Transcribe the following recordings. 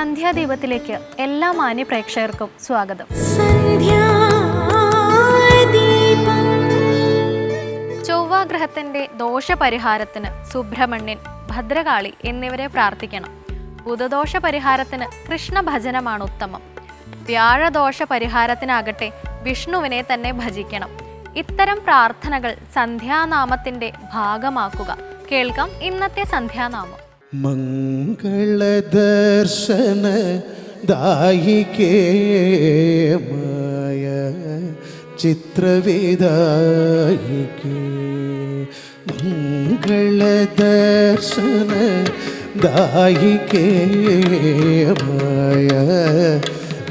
സന്ധ്യാദീപത്തിലേക്ക് എല്ലാ മാന്യ പ്രേക്ഷകർക്കും സ്വാഗതം. ചൊവ്വാഗ്രഹത്തിന്റെ ദോഷപരിഹാരത്തിന് സുബ്രഹ്മണ്യൻ ഭദ്രകാളി എന്നിവരെ പ്രാർത്ഥിക്കണം. ബുധദോഷ പരിഹാരത്തിന് കൃഷ്ണഭജനമാണ് ഉത്തമം. വ്യാഴദോഷ പരിഹാരത്തിനാകട്ടെ വിഷ്ണുവിനെ തന്നെ ഭജിക്കണം. ഇത്തരം പ്രാർത്ഥനകൾ സന്ധ്യാനാമത്തിന്റെ ഭാഗമാക്കുക. കേൾക്കാം ഇന്നത്തെ സന്ധ്യാനാമം. മംഗളദർശന ദായികേമായ ചിത്രവിദായികേ. മംഗളദർശന ദായികേമായ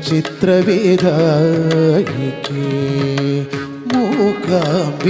ചിത്രവിദായികേ. മൂകാംബികേ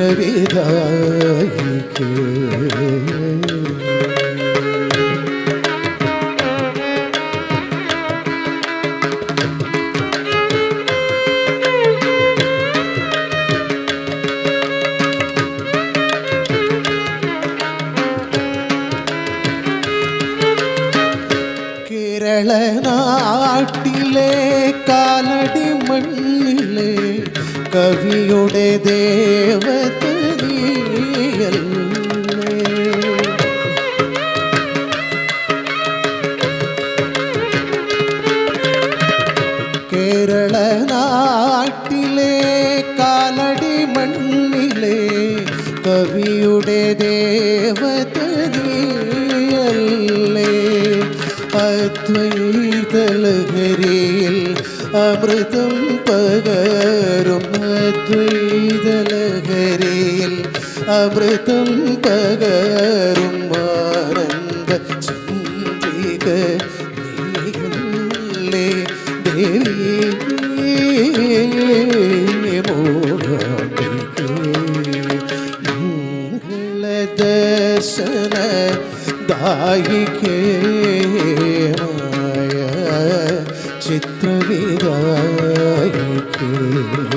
മായ കേരളനാട്ടിലെ കാലടി മണ്ണിലെ കവിയുടെ ദേവതീയല്ലേ അമൃതം പകരും അദ്വൈതലഹരിയിൽ. അമൃതം പകരും ആനന്ദ നീയല്ലേ ദേവി മംഗളദർശന ദായികേ മായ ചിത്രവിദായികേ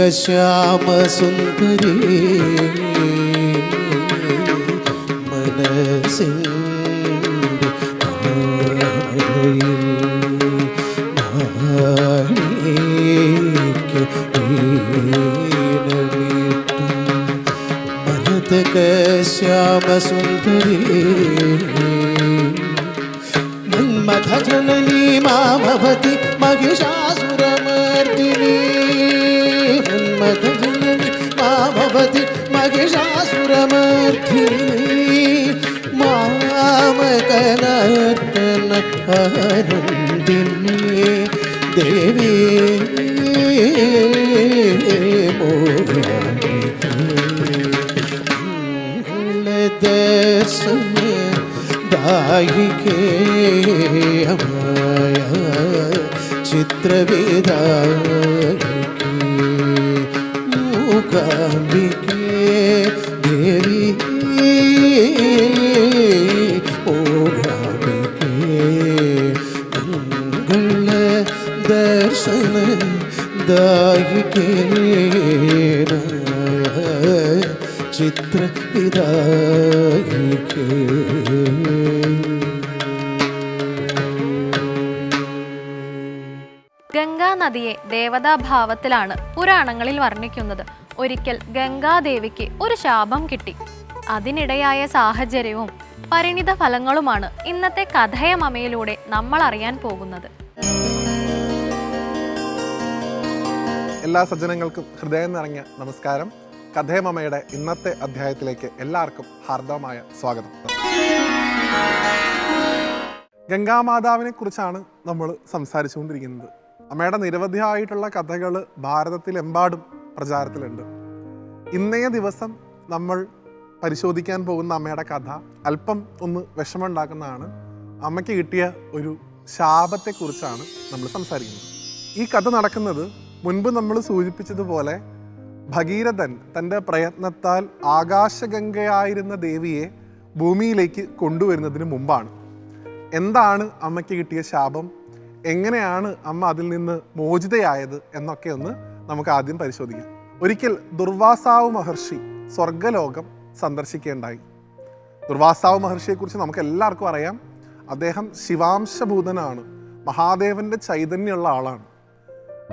മരതക ശ്യാമ സുന്ദരി മനസ്സിൻ്റെ താമരയിൽ മാണിക്യ വീണമീട്ടും ഭരതക ശ്യാമസുന്ദരി മന്മഥജനനീ മാമവതി മഹിഷാസുരമർദിനി मधुजननी मा भवति महिषासुरमर्थिनी मामकनर्तन हरुन्दिनी देवी के दायिके हमाया चित्रविदा മൂകാംബികേ ദേവി ചിത്ര ഗംഗാനദിയെ ദേവതാഭാവത്തിലാണ് പുരാണങ്ങളിൽ വർണിക്കുന്നത്. ഒരിക്കൽ ഗംഗാദേവിക്ക് ഒരു ശാപം കിട്ടി. അതിനിടയായ സാഹചര്യവും പരിണിത ഫലങ്ങളുമാണ് ഇന്നത്തെ കഥയമമയിലൂടെ നമ്മൾ അറിയാൻ പോകുന്നത്. എല്ലാ സജ്ജനങ്ങൾക്കും ഹൃദയം നിറഞ്ഞ നമസ്കാരം. കഥയമമയുടെ ഇന്നത്തെ അധ്യായത്തിലേക്ക് എല്ലാവർക്കും ഹാർദവമായ സ്വാഗതം. ഗംഗാമാതാവിനെ കുറിച്ചാണ് നമ്മൾ സംസാരിച്ചുകൊണ്ടിരിക്കുന്നത്. അമ്മയുടെ നിരവധിയായിട്ടുള്ള കഥകൾ ഭാരതത്തിലെമ്പാടും പ്രചാരത്തിലുണ്ട്. ഇന്നേ ദിവസം നമ്മൾ പരിശോധിക്കാൻ പോകുന്ന അമ്മയുടെ കഥ അല്പം ഒന്ന് വിഷമമുണ്ടാക്കുന്നതാണ്. അമ്മയ്ക്ക് കിട്ടിയ ഒരു ശാപത്തെക്കുറിച്ചാണ് നമ്മൾ സംസാരിക്കുന്നത്. ഈ കഥ നടക്കുന്നത് മുൻപ് നമ്മൾ സൂചിപ്പിച്ചതുപോലെ ഭഗീരഥൻ തന്റെ പ്രയത്നത്താൽ ആകാശഗംഗയായിരുന്ന ദേവിയെ ഭൂമിയിലേക്ക് കൊണ്ടുവരുന്നതിന് മുമ്പാണ്. എന്താണ് അമ്മയ്ക്ക് കിട്ടിയ ശാപം? എങ്ങനെയാണ് അമ്മ അതിൽ നിന്ന് മോചിതയായത് എന്നൊക്കെ ഒന്ന് നമുക്ക് ആദ്യം പരിശോധിക്കാം. ഒരിക്കൽ ദുർവാസാവ് മഹർഷി സ്വർഗലോകം സന്ദർശിക്കേണ്ടായി. ദുർവാസാവ് മഹർഷിയെക്കുറിച്ച് നമുക്ക് എല്ലാവർക്കും അറിയാം. അദ്ദേഹം ശിവാംശഭൂതനാണ്. മഹാദേവന്റെ ചൈതന്യമുള്ള ആളാണ്.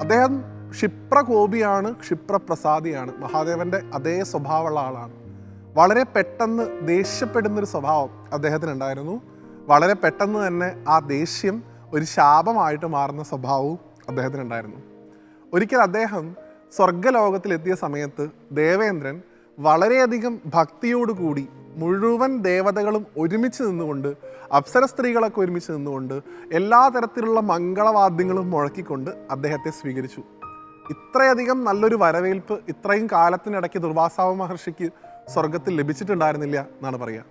അദ്ദേഹം ക്ഷിപ്രകോപിയാണ് ക്ഷിപ്രപ്രസാദിയാണ്. മഹാദേവന്റെ അതേ സ്വഭാവമുള്ള ആളാണ്. വളരെ പെട്ടെന്ന് ദേഷ്യപ്പെടുന്നൊരു സ്വഭാവം അദ്ദേഹത്തിന് ഉണ്ടായിരുന്നു വളരെ പെട്ടെന്ന് തന്നെ ആ ദേഷ്യം ഒരു ശാപമായിട്ട് മാറുന്ന സ്വഭാവവും അദ്ദേഹത്തിന് ഉണ്ടായിരുന്നു ഒരിക്കൽ അദ്ദേഹം സ്വർഗലോകത്തിലെത്തിയ സമയത്ത് ദേവേന്ദ്രൻ വളരെയധികം ഭക്തിയോടുകൂടി മുഴുവൻ ദേവതകളും ഒരുമിച്ച് നിന്നുകൊണ്ട് അപ്സര സ്ത്രീകളൊക്കെ ഒരുമിച്ച് നിന്നുകൊണ്ട് എല്ലാ തരത്തിലുള്ള മംഗളവാദ്യങ്ങളും മുഴക്കിക്കൊണ്ട് അദ്ദേഹത്തെ സ്വീകരിച്ചു. ഇത്രയധികം നല്ലൊരു വരവേൽപ്പ് ഇത്രയും കാലത്തിനിടയ്ക്ക് ദുർവാസാവ മഹർഷിക്ക് സ്വർഗത്തിൽ ലഭിച്ചിട്ടുണ്ടായിരുന്നില്ല എന്നാണ് പറയുക.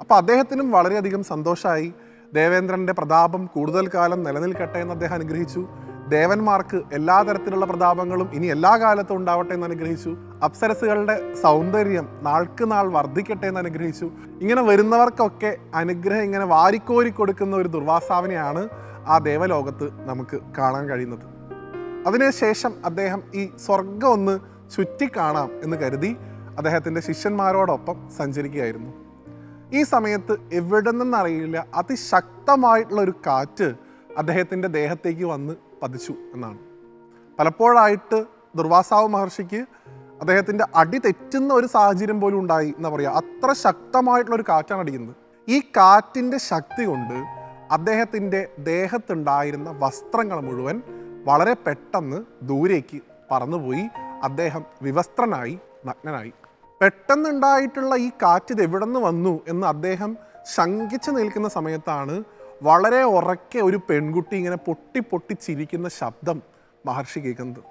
അപ്പോൾ അദ്ദേഹത്തിനും വളരെയധികം സന്തോഷമായി ദേവേന്ദ്രന്റെ പ്രതാപം കൂടുതൽ കാലം നിലനിൽക്കട്ടെ എന്ന് അദ്ദേഹം അനുഗ്രഹിച്ചു. ദേവന്മാർക്ക് എല്ലാ തരത്തിലുള്ള പ്രതാപങ്ങളും ഇനി എല്ലാ കാലത്തും ഉണ്ടാവട്ടെ എന്ന് അനുഗ്രഹിച്ചു. അപ്സരസുകളുടെ സൗന്ദര്യം നാൾക്ക് നാൾ വർദ്ധിക്കട്ടെ എന്ന് അനുഗ്രഹിച്ചു. ഇങ്ങനെ വരുന്നവർക്കൊക്കെ അനുഗ്രഹം ഇങ്ങനെ വാരിക്കോരി കൊടുക്കുന്ന ഒരു ദുർവാസാവിനെയാണ് ആ ദേവലോകത്ത് നമുക്ക് കാണാൻ കഴിയുന്നത്. അതിനുശേഷം അദ്ദേഹം ഈ സ്വർഗം ഒന്ന് ചുറ്റിക്കാണാം എന്ന് കരുതി അദ്ദേഹത്തിന്റെ ശിഷ്യന്മാരോടൊപ്പം സഞ്ചരിക്കുകയായിരുന്നു. ഈ സമയത്ത് എവിടെ നിന്നറിയില്ല അതിശക്തമായിട്ടുള്ള ഒരു കാറ്റ് അദ്ദേഹത്തിന്റെ ദേഹത്തേക്ക് വന്ന് പതിച്ചു എന്നാണ്. പലപ്പോഴായിട്ട് ദുർവാസാവ് മഹർഷിക്ക് അദ്ദേഹത്തിന്റെ അടി തെറ്റുന്ന ഒരു സാഹചര്യം പോലും ഉണ്ടായി എന്ന് പറയുക അത്ര ശക്തമായിട്ടുള്ള ഒരു കാറ്റാണ് അടിക്കുന്നത്. ഈ കാറ്റിന്റെ ശക്തി കൊണ്ട് അദ്ദേഹത്തിന്റെ ദേഹത്തുണ്ടായിരുന്ന വസ്ത്രങ്ങൾ മുഴുവൻ വളരെ പെട്ടെന്ന് ദൂരേക്ക് പറന്നുപോയി. അദ്ദേഹം വിവസ്ത്രനായി നഗ്നനായി. പെട്ടെന്നുണ്ടായിട്ടുള്ള ഈ കാറ്റ് ഇത് എവിടെ നിന്ന് വന്നു എന്ന് അദ്ദേഹം ശങ്കിച്ചു നിൽക്കുന്ന സമയത്താണ് വളരെ ഉറക്കെ ഒരു പെൺകുട്ടി ഇങ്ങനെ പൊട്ടി പൊട്ടി ചിരിക്കുന്ന ശബ്ദം മഹർഷി കേൾക്കുന്നത്.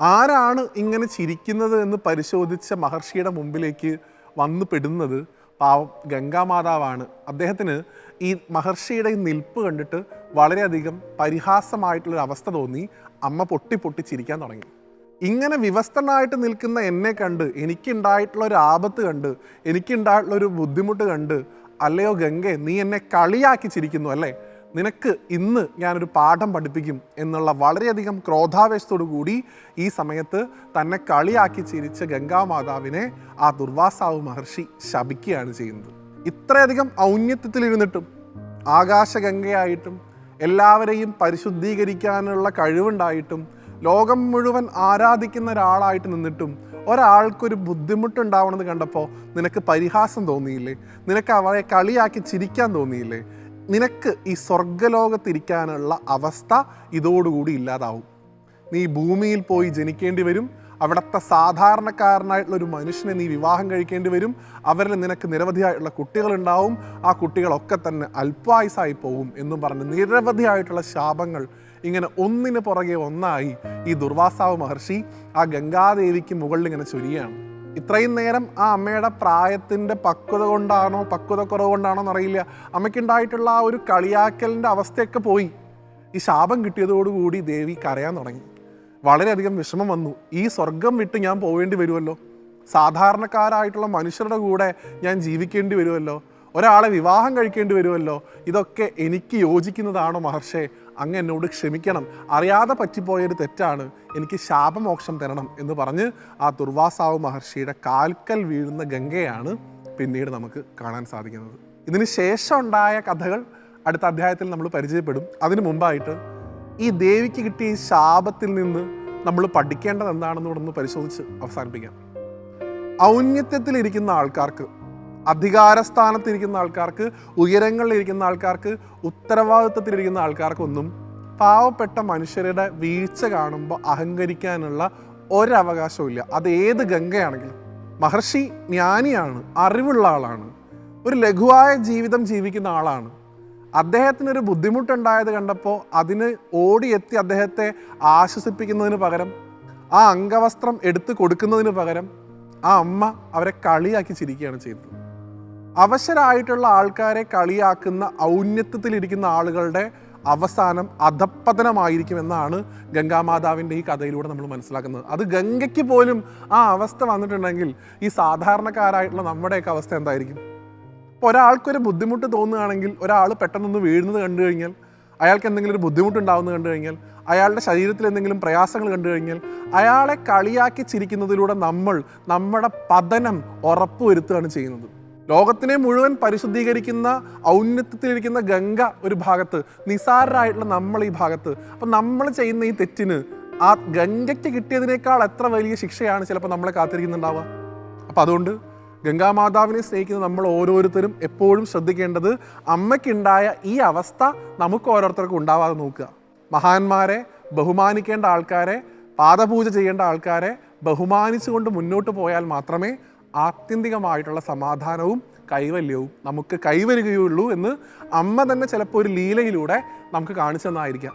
ആരാണ് ഇങ്ങനെ ചിരിക്കുന്നത് എന്ന് പരിശോധിച്ച മഹർഷിയുടെ മുമ്പിലേക്ക് വന്നു പെടുന്നത് പാവം ഗംഗാമാതാവാണ്. അദ്ദേഹത്തിന് ഈ മഹർഷിയുടെ നിൽപ്പ് കണ്ടിട്ട് വളരെയധികം പരിഹാസമായിട്ടുള്ളൊരു അവസ്ഥ തോന്നി. അമ്മ പൊട്ടി പൊട്ടി ചിരിക്കാൻ തുടങ്ങി. ഇങ്ങനെ വിവസ്ത്രനായിട്ട് നിൽക്കുന്ന എന്നെ കണ്ട് എനിക്കുണ്ടായിട്ടുള്ള ഒരു ആപത്ത് കണ്ട് എനിക്കുണ്ടായിട്ടുള്ള ഒരു ബുദ്ധിമുട്ട് കണ്ട് അല്ലയോ ഗംഗെ നീ എന്നെ കളിയാക്കി ചിരിക്കുന്നു അല്ലേ? നിനക്ക് ഇന്ന് ഞാനൊരു പാഠം പഠിപ്പിക്കും എന്നുള്ള വളരെയധികം ക്രോധാവേശത്തോടു കൂടി ഈ സമയത്ത് തന്നെ കളിയാക്കി ചിരിച്ച ഗംഗാമാതാവിനെ ആ ദുർവാസാവ് മഹർഷി ശപിക്കുകയാണ് ചെയ്യുന്നത്. ഇത്രയധികം ഔന്നത്യത്തിലിരുന്നിട്ടും ആകാശഗംഗയായിട്ടും എല്ലാവരെയും പരിശുദ്ധീകരിക്കാനുള്ള കഴിവുണ്ടായിട്ടും ലോകം മുഴുവൻ ആരാധിക്കുന്ന ഒരാളായിട്ട് നിന്നിട്ടും ഒരാൾക്കൊരു ബുദ്ധിമുട്ടുണ്ടാവണമെന്ന് കണ്ടപ്പോൾ നിനക്ക് പരിഹാസം തോന്നിയില്ലേ? നിനക്ക് അവരെ കളിയാക്കി ചിരിക്കാൻ തോന്നിയില്ലേ? നിനക്ക് ഈ സ്വർഗലോകത്തിരിക്കാനുള്ള അവസ്ഥ ഇതോടുകൂടി ഇല്ലാതാവും. നീ ഭൂമിയിൽ പോയി ജനിക്കേണ്ടി വരും. അവിടുത്തെ സാധാരണക്കാരനായിട്ടുള്ള ഒരു മനുഷ്യനെ നീ വിവാഹം കഴിക്കേണ്ടി വരും. അവരിൽ നിനക്ക് നിരവധിയായിട്ടുള്ള കുട്ടികളുണ്ടാവും. ആ കുട്ടികളൊക്കെ തന്നെ അല്പായുസായി പോകും എന്നും പറഞ്ഞ് നിരവധിയായിട്ടുള്ള ശാപങ്ങൾ ഇങ്ങനെ ഒന്നിന് പുറകെ ഒന്നായി ഈ ദുർവാസാവ് മഹർഷി ആ ഗംഗാദേവിക്ക് മുകളിൽ ഇങ്ങനെ ചൊരിയാണ്. ഇത്രയും നേരം ആ അമ്മയുടെ പ്രായത്തിന്റെ പക്വത കൊണ്ടാണോ പക്വത കുറവ് കൊണ്ടാണോ എന്നറിയില്ല അമ്മയ്ക്കുണ്ടായിട്ടുള്ള ആ ഒരു കളിയാക്കലിന്റെ അവസ്ഥയൊക്കെ പോയി. ഈ ശാപം കിട്ടിയതോടുകൂടി ദേവി കരയാൻ തുടങ്ങി. വളരെയധികം വിഷമം വന്നു. ഈ സ്വർഗം വിട്ട് ഞാൻ പോവേണ്ടി വരുമല്ലോ? സാധാരണക്കാരായിട്ടുള്ള മനുഷ്യരുടെ കൂടെ ഞാൻ ജീവിക്കേണ്ടി വരുമല്ലോ? ഒരാളെ വിവാഹം കഴിക്കേണ്ടി വരുമല്ലോ? ഇതൊക്കെ എനിക്ക് യോജിക്കുന്നതാണോ മഹർഷേ? അങ്ങ് എന്നോട് ക്ഷമിക്കണം. അറിയാതെ പറ്റിപ്പോയൊരു തെറ്റാണ്. എനിക്ക് ശാപമോക്ഷം തരണം എന്ന് പറഞ്ഞ് ആ ദുർവാസാവ് മഹർഷിയുടെ കാൽക്കൽ വീഴുന്ന ഗംഗയാണ് പിന്നീട് നമുക്ക് കാണാൻ സാധിക്കുന്നത്. ഇതിന് ശേഷം ഉണ്ടായ കഥകൾ അടുത്ത അധ്യായത്തിൽ നമ്മൾ പരിചയപ്പെടും. അതിനു മുമ്പായിട്ട് ഈ ദേവിക്ക് കിട്ടിയ ഈ ശാപത്തിൽ നിന്ന് നമ്മൾ പഠിക്കേണ്ടത് എന്താണെന്ന് ഒന്ന് പരിശോധിച്ച് അവസാനിപ്പിക്കാം. ഔന്നത്യത്തിലിരിക്കുന്ന ആൾക്കാർക്ക് അധികാരസ്ഥാനത്തിരിക്കുന്ന ആൾക്കാർക്ക് ഉയരങ്ങളിലിരിക്കുന്ന ആൾക്കാർക്ക് ഉത്തരവാദിത്വത്തിലിരിക്കുന്ന ആൾക്കാർക്കൊന്നും പാവപ്പെട്ട മനുഷ്യരുടെ വീഴ്ച കാണുമ്പോൾ അഹങ്കരിക്കാനുള്ള ഒരവകാശവും ഇല്ല അത് ഏത് ഗംഗയാണെങ്കിലും. മഹർഷി ജ്ഞാനിയാണ് അറിവുള്ള ആളാണ് ഒരു ലഘുവായ ജീവിതം ജീവിക്കുന്ന ആളാണ്. അദ്ദേഹത്തിനൊരു ബുദ്ധിമുട്ടുണ്ടായത് കണ്ടപ്പോൾ അതിന് ഓടിയെത്തി അദ്ദേഹത്തെ ആശ്വസിപ്പിക്കുന്നതിന് പകരം ആ അംഗവസ്ത്രം എടുത്തു കൊടുക്കുന്നതിന് പകരം ആ അമ്മ അവരെ കളിയാക്കി ചിരിക്കുകയാണ് ചെയ്തത്. അവശരായിട്ടുള്ള ആൾക്കാരെ കളിയാക്കുന്ന ഔന്നത്യത്തിലിരിക്കുന്ന ആളുകളുടെ അവസാനം അധപ്പതനമായിരിക്കും എന്നാണ് ഗംഗാമാതാവിന്റെ ഈ കഥയിലൂടെ നമ്മൾ മനസ്സിലാക്കുന്നത്. അത് ഗംഗയ്ക്ക് പോലും ആ അവസ്ഥ വന്നിട്ടുണ്ടെങ്കിൽ ഈ സാധാരണക്കാരായിട്ടുള്ള നമ്മുടെയൊക്കെ അവസ്ഥ എന്തായിരിക്കും? ഇപ്പോൾ ഒരാൾക്കൊരു ബുദ്ധിമുട്ട് തോന്നുകയാണെങ്കിൽ ഒരാൾ പെട്ടെന്നൊന്ന് വീഴുന്നത് കണ്ടു കഴിഞ്ഞാൽ അയാൾക്ക് എന്തെങ്കിലും ഒരു ബുദ്ധിമുട്ടുണ്ടാവുന്നത് കണ്ടു കഴിഞ്ഞാൽ അയാളുടെ ശരീരത്തിൽ എന്തെങ്കിലും പ്രയാസങ്ങൾ കണ്ടു കഴിഞ്ഞാൽ അയാളെ കളിയാക്കി ചിരിക്കുന്നതിലൂടെ നമ്മൾ നമ്മുടെ പതനം ഉറപ്പുവരുത്തുകയാണ് ചെയ്യുന്നത്. ലോകത്തിനെ മുഴുവൻ പരിശുദ്ധീകരിക്കുന്ന ഔന്നത്യത്തിലിരിക്കുന്ന ഗംഗ ഒരു ഭാഗത്ത് നിസാരരായിട്ടുള്ള നമ്മൾ ഈ ഭാഗത്ത്. അപ്പം നമ്മൾ ചെയ്യുന്ന ഈ തെറ്റിന് ആ ഗംഗയ്ക്ക് കിട്ടിയതിനേക്കാൾ എത്ര വലിയ ശിക്ഷയാണ് ചിലപ്പോൾ നമ്മളെ കാത്തിരിക്കുന്നുണ്ടാവുക? അപ്പം അതുകൊണ്ട് ഗംഗാമാതാവിനെ സ്നേഹിക്കുന്ന നമ്മൾ ഓരോരുത്തരും എപ്പോഴും ശ്രദ്ധിക്കേണ്ടത് അമ്മയ്ക്കുണ്ടായ ഈ അവസ്ഥ നമുക്ക് ഓരോരുത്തർക്കും ഉണ്ടാവാതെ നോക്കുക. മഹാന്മാരെ ബഹുമാനിക്കേണ്ട ആൾക്കാരെ പാദപൂജ ചെയ്യേണ്ട ആൾക്കാരെ ബഹുമാനിച്ചുകൊണ്ട് മുന്നോട്ട് പോയാൽ മാത്രമേ ആത്യന്തികമായിട്ടുള്ള സമാധാനവും കൈവല്യവും നമുക്ക് കൈവരികയുള്ളൂ എന്ന് അമ്മ തന്നെ ചിലപ്പോൾ ഒരു ലീലയിലൂടെ നമുക്ക് കാണിച്ചു തന്നായിരിക്കാം.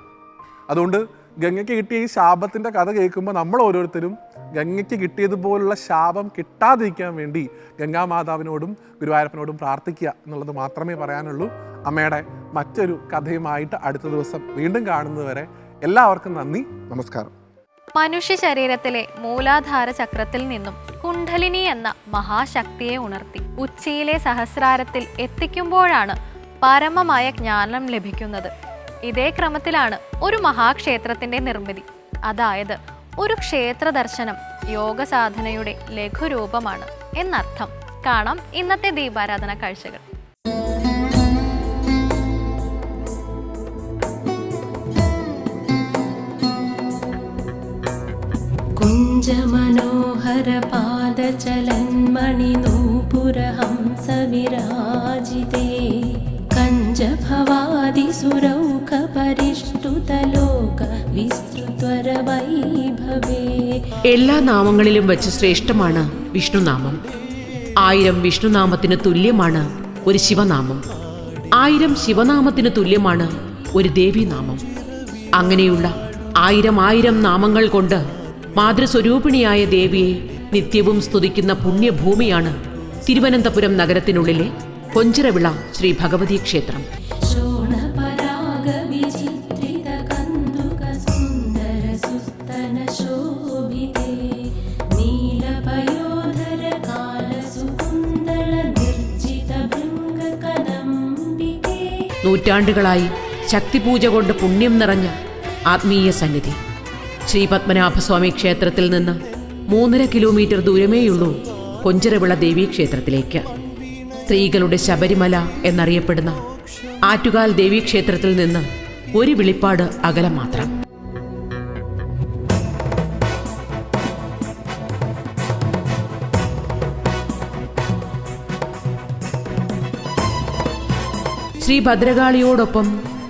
അതുകൊണ്ട് ഗംഗയ്ക്ക് കിട്ടിയ ഈ ശാപത്തിന്റെ കഥ കേൾക്കുമ്പോൾ നമ്മൾ ഓരോരുത്തരും ഗംഗയ്ക്ക് കിട്ടിയതുപോലുള്ള ശാപം കിട്ടാതിരിക്കാൻ വേണ്ടി ഗംഗാമാതാവിനോടും ഗുരുവായൂരപ്പനോടും പ്രാർത്ഥിക്കുക എന്നുള്ളത് മാത്രമേ പറയാനുള്ളൂ. അമ്മയുടെ മറ്റൊരു കഥയുമായിട്ട് അടുത്ത ദിവസം വീണ്ടും കാണുന്നതുവരെ എല്ലാവർക്കും നന്ദി. നമസ്കാരം. മനുഷ്യ ശരീരത്തിലെ മൂലാധാര ചക്രത്തിൽ നിന്നും കുണ്ഠലിനി എന്ന മഹാശക്തിയെ ഉണർത്തി ഉച്ചയിലെ സഹസ്രാരത്തിൽ എത്തിക്കുമ്പോഴാണ് പരമമായ ജ്ഞാനം ലഭിക്കുന്നത്. ഇതേ ക്രമത്തിലാണ് ഒരു മഹാക്ഷേത്രത്തിന്റെ നിർമ്മിതി. അതായത് ഒരു ക്ഷേത്ര ദർശനം യോഗ സാധനയുടെ ലഘുരൂപമാണ് എന്നർത്ഥം. കാണാം ഇന്നത്തെ ദീപാരാധന കാഴ്ചകൾ. कुञ्जमनोहरपादचलन्मणिनूपुरहंसविराजिते कञ्जभवादिसुरौखपरिष्टुतलोक विस्तृत्वरवैभवे എല്ലാ നാമങ്ങളിലും വെച്ച് ശ്രേഷ്ഠമാണ് വിഷ്ണുനാമം ആയിരം വിഷ്ണുനാമത്തിന് തുല്യമാണ് ഒരു ശിവനാമം ആയിരം ശിവനാമത്തിന് തുല്യമാണ് ഒരു ദേവീനാമം അങ്ങനെയുള്ള ആയിരം ആയിരം നാമങ്ങൾ കൊണ്ട് മാതൃസ്വരൂപിണിയായ ദേവിയെ നിത്യവും സ്തുതിക്കുന്ന പുണ്യഭൂമിയാണ് തിരുവനന്തപുരം നഗരത്തിനുള്ളിലെ കൊഞ്ചിറവിള ശ്രീ ഭഗവതി ക്ഷേത്രം. നൂറ്റാണ്ടുകളായി ശക്തിപൂജ കൊണ്ട് പുണ്യം നിറഞ്ഞ ആത്മീയ സന്നിധി. ശ്രീ പത്മനാഭസ്വാമി ക്ഷേത്രത്തിൽ നിന്ന് മൂന്നര കിലോമീറ്റർ ദൂരമേയുള്ളൂ കൊഞ്ചരവിള ദേവീ ക്ഷേത്രത്തിലേക്ക്. സ്ത്രീകളുടെ ശബരിമല എന്നറിയപ്പെടുന്ന ആറ്റുകാൽ ദേവീ ക്ഷേത്രത്തിൽ നിന്ന് ഒരു വിളിപ്പാട് അകലം മാത്രം. ശ്രീ ഭദ്രകാളിയോടൊപ്പം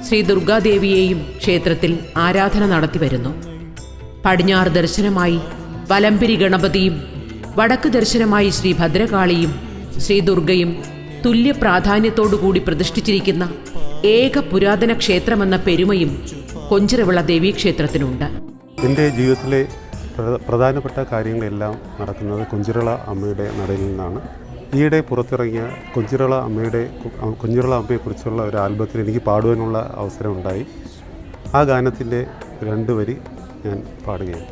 ശ്രീ ദുർഗാദേവിയെയും ക്ഷേത്രത്തിൽ ആരാധന നടത്തി വരുന്നു. പടിഞ്ഞാറ് ദർശനമായി വലംപിരി ഗണപതിയും വടക്ക് ദർശനമായി ശ്രീ ഭദ്രകാളിയും ശ്രീ ദുർഗയും തുല്യ പ്രാധാന്യത്തോടുകൂടി പ്രതിഷ്ഠിച്ചിരിക്കുന്ന ഏക പുരാതന ക്ഷേത്രമെന്ന പെരുമയും കൊഞ്ചിറവിള ദേവീക്ഷേത്രത്തിനുണ്ട്. എന്റെ ജീവിതത്തിലെ പ്രധാനപ്പെട്ട കാര്യങ്ങളെല്ലാം നടക്കുന്നത് കൊഞ്ചിറള അമ്മയുടെ നടയിൽ നിന്നാണ്. ഈയിടെ പുറത്തിറങ്ങിയ കൊഞ്ചിറള അമ്മയുടെ കൊഞ്ചിറള അമ്മയെക്കുറിച്ചുള്ള ഒരു ആൽബത്തിൽ എനിക്ക് പാടുവാനുള്ള അവസരമുണ്ടായി. ആ ഗാനത്തിന്റെ രണ്ട് വരി ഞാൻ പാടുകയാണ്.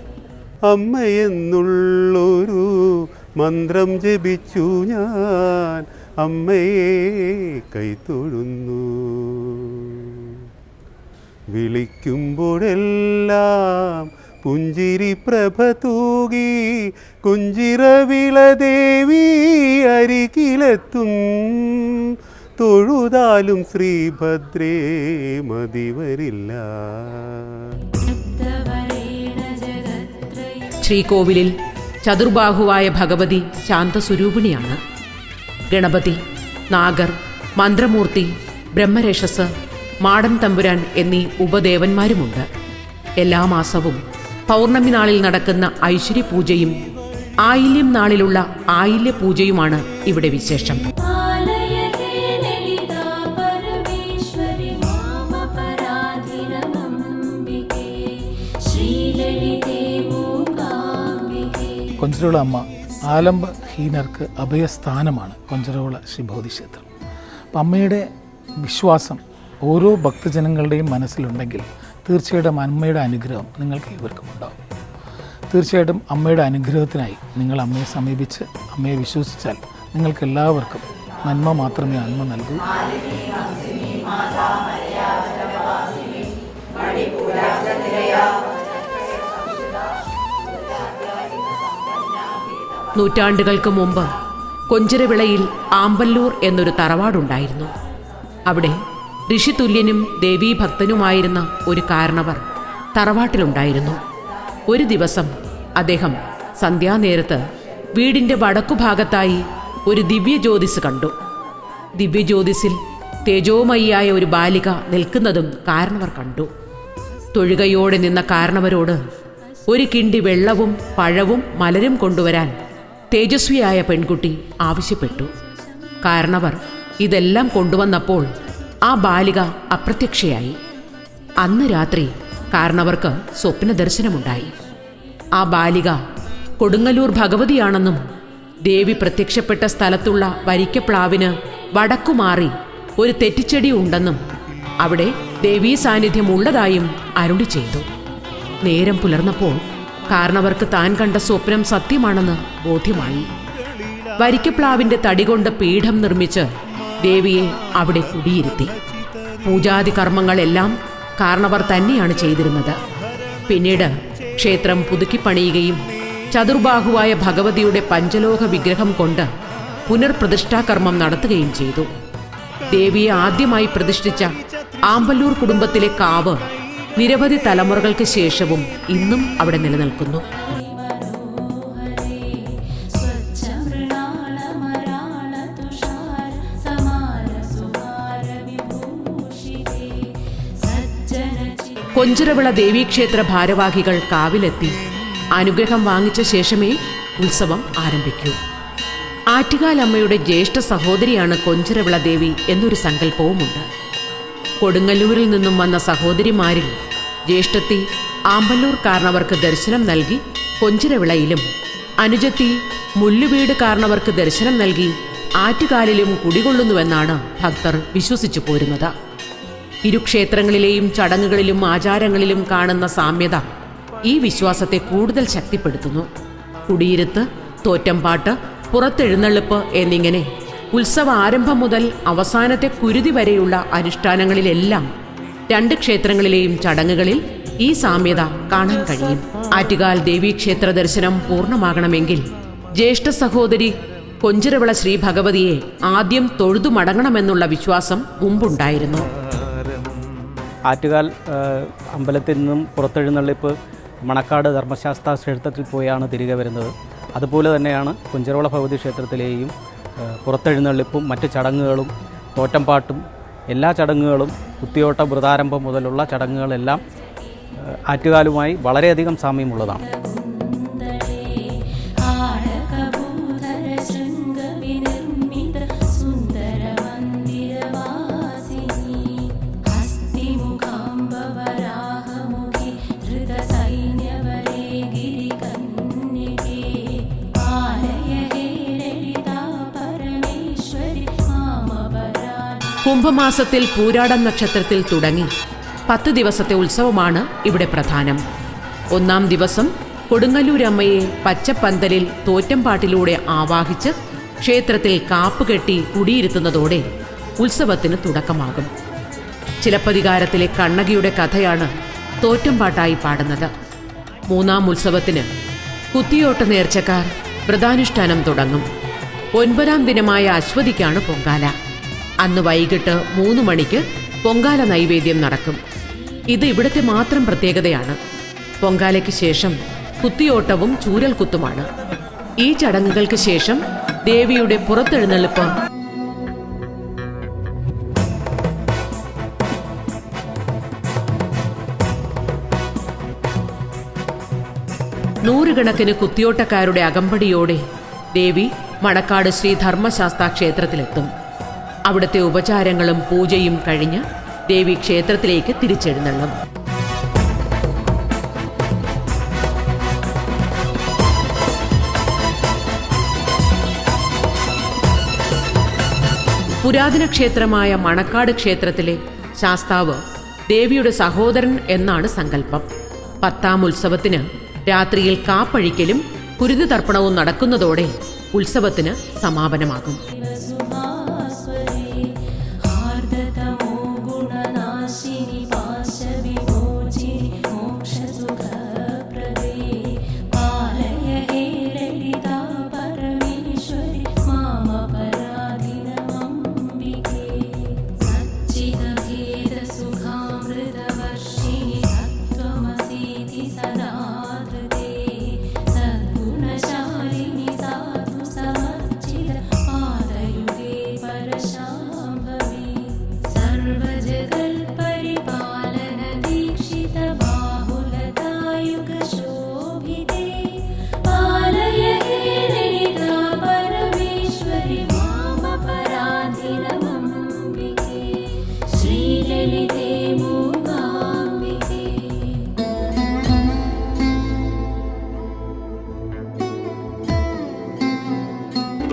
അമ്മയെന്നുള്ളൊരു മന്ത്രം ജപിച്ചു ഞാൻ അമ്മയെ കൈത്തൊഴുന്നു വിളിക്കുമ്പോഴെല്ലാം പുഞ്ചിരി പ്രഭ തൂകി കുഞ്ചിറ ദേവി അരികിലെത്തും. തൊഴുതാലും ശ്രീഭദ്രേ മതിവരില്ല ശ്രീകോവിലിൽ ചതുർബാഹുവായ ഭഗവതി ശാന്തസ്വരൂപിണിയാണ്. ഗണപതി നാഗർ മന്ത്രമൂർത്തി ബ്രഹ്മരേഷസ് മാടൻ തമ്പുരാൻ എന്നീ ഉപദേവന്മാരുമുണ്ട്. എല്ലാ മാസവും പൗർണമി നാളിൽ നടക്കുന്ന ഐശ്വര്യപൂജയും ആയില്യം നാളിലുള്ള ആയില്യ പൂജയുമാണ് ഇവിടെ വിശേഷം. കൊഞ്ചിരോള അമ്മ ആലംബഹീനർക്ക് അഭയസ്ഥാനമാണ് കൊഞ്ചരോള ശ്രീ ക്ഷേത്രം അപ്പം അമ്മയുടെ വിശ്വാസം ഓരോ ഭക്തജനങ്ങളുടെയും മനസ്സിലുണ്ടെങ്കിൽ തീർച്ചയായിട്ടും അമ്മയുടെ അനുഗ്രഹം നിങ്ങൾക്ക് ഇവർക്കും ഉണ്ടാകും തീർച്ചയായിട്ടും അമ്മയുടെ അനുഗ്രഹത്തിനായി നിങ്ങൾ അമ്മയെ സമീപിച്ച് അമ്മയെ വിശ്വസിച്ചാൽ നിങ്ങൾക്ക് എല്ലാവർക്കും നന്മ മാത്രമേ നന്മ നൽകൂ. നൂറ്റാണ്ടുകൾക്ക് മുമ്പ് കൊഞ്ചരവിളയിൽ ആമ്പല്ലൂർ എന്നൊരു തറവാടുണ്ടായിരുന്നു. അവിടെ ഋഷിതുല്യനും ദേവീഭക്തനുമായിരുന്ന ഒരു കാരണവർ തറവാട്ടിലുണ്ടായിരുന്നു. ഒരു ദിവസം അദ്ദേഹം സന്ധ്യാനേരത്ത് വീടിന്റെ വടക്കുഭാഗത്തായി ഒരു ദിവ്യജ്യോതിസ് കണ്ടു. ദിവ്യജ്യോതിസിൽ തേജോമയിയായ ഒരു ബാലിക നിൽക്കുന്നതും കാരണവർ കണ്ടു. തൊഴുകയോടെ നിന്ന കാരണവരോട് ഒരു കിണ്ടി വെള്ളവും പഴവും മലരും കൊണ്ടുവരാൻ തേജസ്വിയായ പെൺകുട്ടി ആവശ്യപ്പെട്ടു. കാരണവർ ഇതെല്ലാം കൊണ്ടുവന്നപ്പോൾ ആ ബാലിക അപ്രത്യക്ഷയായി. അന്ന് രാത്രി കാരണവർക്ക് സ്വപ്ന ദർശനമുണ്ടായി ആ ബാലിക കൊടുങ്ങല്ലൂർ ഭഗവതിയാണെന്നും ദേവി പ്രത്യക്ഷപ്പെട്ട സ്ഥലത്തുള്ള വരിക്കപ്ലാവിന് വടക്കുമാറി ഒരു തെറ്റിച്ചെടി ഉണ്ടെന്നും അവിടെ ദേവീ സാന്നിധ്യം ഉള്ളതായും അരുളി ചെയ്തു നേരം പുലർന്നപ്പോൾ കാരണവർക്ക് താൻ കണ്ട സ്വപ്നം സത്യമാണെന്ന് ബോധ്യമായി. വരിക്കപ്ലാവിന്റെ തടി കൊണ്ട് പീഠം നിർമ്മിച്ച് ദേവിയെ അവിടെ കുടിയിരുത്തി. പൂജാതി കർമ്മങ്ങളെല്ലാം കാരണവർ തന്നെയാണ് ചെയ്തിരുന്നത്. പിന്നീട് ക്ഷേത്രം പുതുക്കിപ്പണിയുകയും ചതുർബാഹുവായ ഭഗവതിയുടെ പഞ്ചലോക വിഗ്രഹം കൊണ്ട് പുനർപ്രതിഷ്ഠാകർമ്മം നടത്തുകയും ചെയ്തു. ദേവിയെ ആദ്യമായി പ്രതിഷ്ഠിച്ച ആമ്പല്ലൂർ കുടുംബത്തിലെ കാവ് നിരവധി തലമുറകൾക്ക് ശേഷവും ഇന്നും അവിടെ നിലനിൽക്കുന്നു. കൊഞ്ചിറവിള ദേവീക്ഷേത്ര ഭാരവാഹികൾ കാവിലെത്തി അനുഗ്രഹം വാങ്ങിച്ച ശേഷമേ ഉത്സവം ആരംഭിക്കൂ. ആറ്റുകാലമ്മയുടെ ജ്യേഷ്ഠ സഹോദരിയാണ് കൊഞ്ചിറവിള ദേവി എന്നൊരു സങ്കല്പവുമുണ്ട്. കൊടുങ്ങല്ലൂരിൽ നിന്നും വന്ന സഹോദരിമാരിൽ ജ്യേഷ്ഠത്തി ആമ്പല്ലൂർ കാരണവർക്ക് ദർശനം നൽകി കൊഞ്ചിരവിളയിലും അനുജത്തി മുല്ലുവീട് കാരണവർക്ക് ദർശനം നൽകി ആറ്റുകാലിലും കുടികൊള്ളുന്നുവെന്നാണ് ഭക്തർ വിശ്വസിച്ചു പോരുന്നത്. ഇരു ക്ഷേത്രങ്ങളിലെയും ചടങ്ങുകളിലും ആചാരങ്ങളിലും കാണുന്ന സാമ്യത ഈ വിശ്വാസത്തെ കൂടുതൽ ശക്തിപ്പെടുത്തുന്നു. കുടിയിരുത്ത് തോറ്റംപാട്ട് പുറത്തെഴുന്നള്ളിപ്പ് എന്നിങ്ങനെ ഉത്സവ ആരംഭം മുതൽ അവസാനത്തെ കുരുതി വരെയുള്ള അനുഷ്ഠാനങ്ങളിലെല്ലാം രണ്ട് ക്ഷേത്രങ്ങളിലെയും ചടങ്ങുകളിൽ ഈ സാമ്യത കാണാൻ കഴിയും. ആറ്റുകാൽ ദേവീക്ഷേത്ര ദർശനം പൂർണമാകണമെങ്കിൽ ജ്യേഷ്ഠ സഹോദരി കൊഞ്ചിരവിള ശ്രീ ഭഗവതിയെ ആദ്യം തൊഴുതു മടങ്ങണമെന്നുള്ള വിശ്വാസം മുമ്പുണ്ടായിരുന്നു. ആറ്റുകാൽ അമ്പലത്തിൽ നിന്നും പുറത്തെഴുന്നള്ളിപ്പ് മണക്കാട് ധർമ്മശാസ്ത്ര ക്ഷേത്രത്തിൽ പോയാണ് തിരികെ വരുന്നത്. അതുപോലെ തന്നെയാണ് കുഞ്ചരവള ഭഗവതി ക്ഷേത്രത്തിലെയും പുറത്തെഴുന്നള്ളിപ്പും മറ്റ് ചടങ്ങുകളും തോറ്റംപാട്ടും എല്ലാ ചടങ്ങുകളും കുത്തിയോട്ട വ്രതാരംഭം മുതലുള്ള ചടങ്ങുകളെല്ലാം ആറ്റുകാലുമായി വളരെയധികം സാമ്യമുള്ളതാണ്. കുംഭമാസത്തിൽ പൂരാടം നക്ഷത്രത്തിൽ തുടങ്ങി. പത്ത് ദിവസത്തെ ഉത്സവമാണ് ഇവിടെ പ്രധാനം. ഒന്നാം ദിവസം കൊടുങ്ങല്ലൂരമ്മയെ പച്ചപ്പന്തലിൽ തോറ്റംപാട്ടിലൂടെ ആവാഹിച്ച് ക്ഷേത്രത്തിൽ കാപ്പ് കെട്ടി കുടിയിരുത്തുന്നതോടെ ഉത്സവത്തിന് തുടക്കമാകും. ചിലപ്പതികാരത്തിലെ കണ്ണകിയുടെ കഥയാണ് തോറ്റംപാട്ടായി പാടുന്നത്. മൂന്നാം ഉത്സവത്തിന് കുത്തിയോട്ട നേർച്ചക്കാർ വ്രതാനുഷ്ഠാനം തുടങ്ങും. ഒൻപതാം ദിനമായ അശ്വതിക്കാണ് പൊങ്കാല. അന്ന് വൈകിട്ട് മൂന്ന് മണിക്ക് പൊങ്കാല നൈവേദ്യം നടക്കും. ഇത് ഇവിടുത്തെ മാത്രം പ്രത്യേകതയാണ്. പൊങ്കാലയ്ക്ക് ശേഷം കുത്തിയോട്ടവും ചൂരൽകുത്തുമാണ് ഈ ചടങ്ങുകൾക്ക് ശേഷം ദേവിയുടെ പുറത്തെഴുന്നള്ളിപ്പ്. നൂറുകണക്കിന് കുത്തിയോട്ടക്കാരുടെ അകമ്പടിയോടെ ദേവി മണക്കാട് ശ്രീ ധർമ്മശാസ്താ ക്ഷേത്രത്തിലെത്തും അവിടുത്തെ ഉപചാരങ്ങളും പൂജയും കഴിഞ്ഞ് ദേവി ക്ഷേത്രത്തിലേക്ക് തിരിച്ചെഴുന്നള്ളും. പുരാതന ക്ഷേത്രമായ മണക്കാട് ക്ഷേത്രത്തിലെ ശാസ്താവ് ദേവിയുടെ സഹോദരൻ എന്നാണ് സങ്കല്പം. പത്താം ഉത്സവത്തിന് രാത്രിയിൽ കാപ്പഴിക്കലും കുരുതി തർപ്പണവും നടക്കുന്നതോടെ ഉത്സവത്തിന് സമാപനമാകും.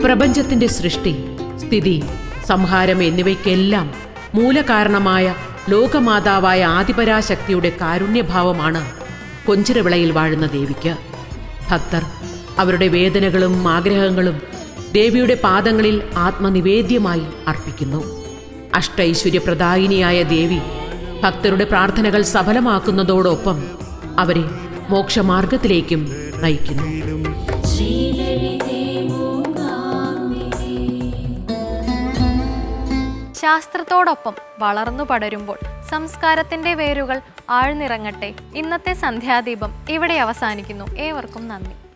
പ്രപഞ്ചത്തിന്റെ സൃഷ്ടി സ്ഥിതി സംഹാരം എന്നിവയ്ക്കെല്ലാം മൂലകാരണമായ ലോകമാതാവായ ആദിപരാശക്തിയുടെ കാരുണ്യഭാവമാണ് കൊഞ്ചിരവിളയിൽ വാഴുന്ന ദേവിക്ക്. ഭക്തർ അവരുടെ വേദനകളും ആഗ്രഹങ്ങളും ദേവിയുടെ പാദങ്ങളിൽ ആത്മനിവേദ്യമായി അർപ്പിക്കുന്നു. അഷ്ടൈശ്വര്യപ്രദായിനിയായ ദേവി ഭക്തരുടെ പ്രാർത്ഥനകൾ സഫലമാക്കുന്നതോടൊപ്പം അവരെ മോക്ഷമാർഗത്തിലേക്കും നയിക്കുന്നു. ശാസ്ത്രത്തോടൊപ്പം വളർന്നു പടരുമ്പോൾ സംസ്കാരത്തിന്റെ വേരുകൾ ആഴ്ന്നിറങ്ങട്ടെ. ഇന്നത്തെ സന്ധ്യാദീപം ഇവിടെ അവസാനിക്കുന്നു. ഏവർക്കും നന്ദി.